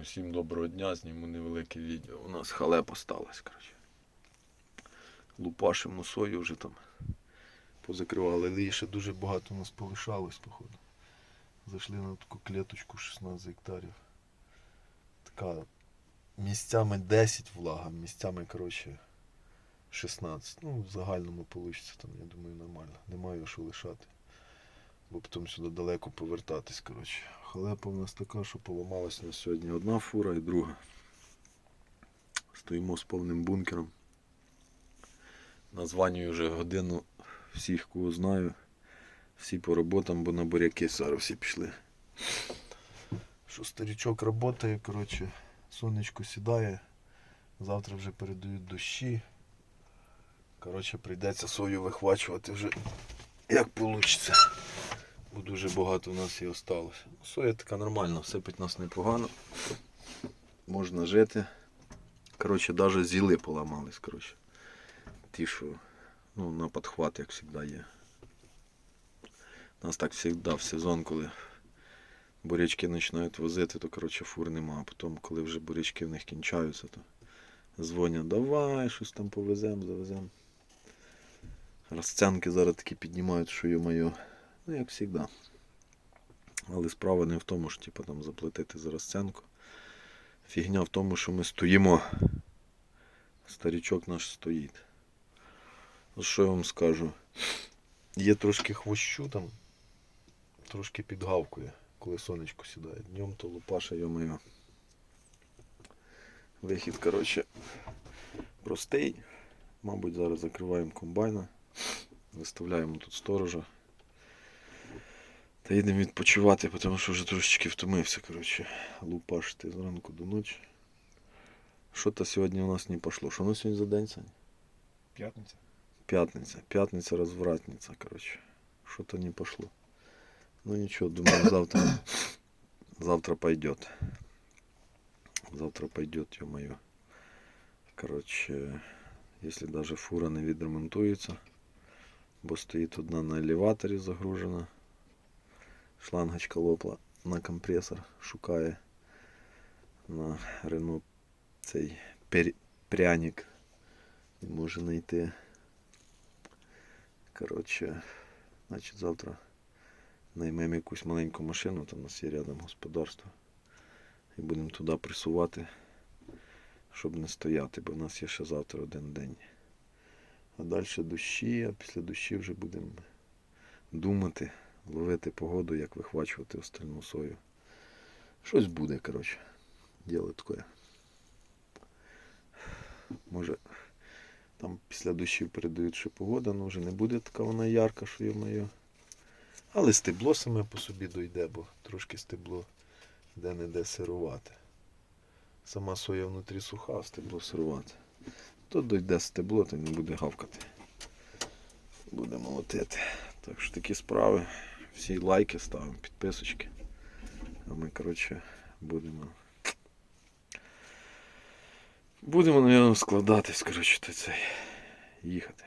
Усім доброго дня, зніму невелике відео. У нас халепа сталася, коротше. Лупашимо сою вже там позакривали, але ще дуже багато у нас полишалось, походу. Зайшли на таку клеточку 16 гектарів. Така місцями 10 влага, місцями, коротше, 16. Ну, в загальному вийде там, я думаю, нормально. Немає що лишати. Бо потім сюди далеко повертатись, коротше. Халепа в нас така, що поламалась на сьогодні одна фура і друга. Стоїмо з повним бункером. Названюю вже годину всіх, кого знаю. Всі по роботам, бо на буряки зараз всі пішли. Що старічок працює, коротше, сонечко сідає. Завтра вже передають дощі. Коротше, прийдеться сою вихвачувати вже як вийде. Бо дуже багато у нас і осталося. Соя така нормальна, сипить нас непогано. Можна жити. Коротше, навіть зіли поламались. Коротше. Ті, що ну, на підхват, як завжди є. У нас так завжди в сезон, коли бурячки починають возити, то коротше, фур нема. А потім, коли вже бурячки в них кінчаються, то дзвонять, давай, щось там повеземо, завеземо. Розцянки зараз такі піднімають, що йо-моє. Ну, як завжди. Але справа не в тому, що типу, там, заплатити за розцянку. Фігня в тому, що ми стоїмо. Старічок наш стоїть. Ну, що я вам скажу? Є трошки хвощу там, трошки підгавкує, коли сонечко сідає. Днем то лупаша, йо-моє. Вихід, коротше, простий. Мабуть, зараз закриваємо комбайна, виставляємо тут сторожа. Та їдемо відпочивати, тому що вже трошечки втомився, коротше, лупашити зранку до ночі. Що то сьогодні у нас не пішло? Що у нас сьогодні за день, Сань? П'ятниця. П'ятниця. П'ятниця розвратниця, коротше. Що то не пошло. Ну нічого, думаю, завтра, завтра пойдет. Завтра пойдет, ё-моё. Коротше, якщо даже фура не відремонтується, бо стоїть одна на елеваторі загружена. Шлангочка лопла на компресор, шукає на Рено цей пряник. Не може знайти. Коротше, значить завтра наймемо якусь маленьку машину, там у нас є рядом господарство. І будемо туди пресувати, щоб не стояти, бо в нас є ще завтра один день. А далі дощі, а після дощі вже будемо думати, ловити погоду, як вихвачувати остальну сою. Щось буде, коротше. Діло таке. Може, там після дощів передають, що погода, ну вже не буде така вона ярка, що є моє. Але стебло саме по собі дойде, бо трошки стебло де-не-де сирувати. Сама соя внутрі суха, а стебло сирувати. То дойде стебло, то не буде гавкати. Буде молотити. Так що такі справи. Всі лайки ставимо, підписочки. А ми, коротше, будемо. Будемо, мабуть, складатись, коротше, цей. Їхати.